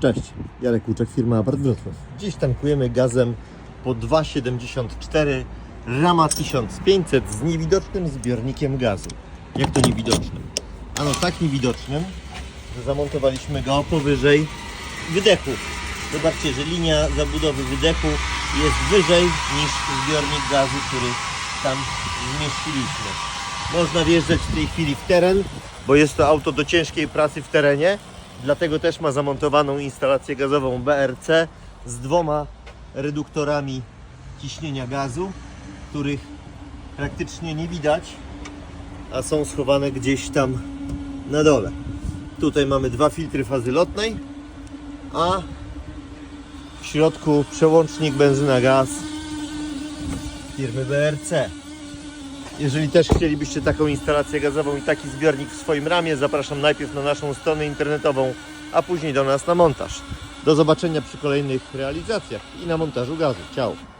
Cześć, Jarek Łuczek, firma Apart Wrocław. Dziś tankujemy gazem po 2,74 Rama 1500 z niewidocznym zbiornikiem gazu. Jak to niewidocznym? Ano tak niewidocznym, że zamontowaliśmy go powyżej wydechu. Zobaczcie, że linia zabudowy wydechu jest wyżej niż zbiornik gazu, który tam zmieściliśmy. Można wjeżdżać w tej chwili w teren, bo jest to auto do ciężkiej pracy w terenie. Dlatego też ma zamontowaną instalację gazową BRC z dwoma reduktorami ciśnienia gazu, których praktycznie nie widać, a są schowane gdzieś tam na dole. Tutaj mamy dwa filtry fazy lotnej, a w środku przełącznik benzyna-gaz firmy BRC. Jeżeli też chcielibyście taką instalację gazową i taki zbiornik w swoim ramie, zapraszam najpierw na naszą stronę internetową, a później do nas na montaż. Do zobaczenia przy kolejnych realizacjach i na montażu gazu. Ciao!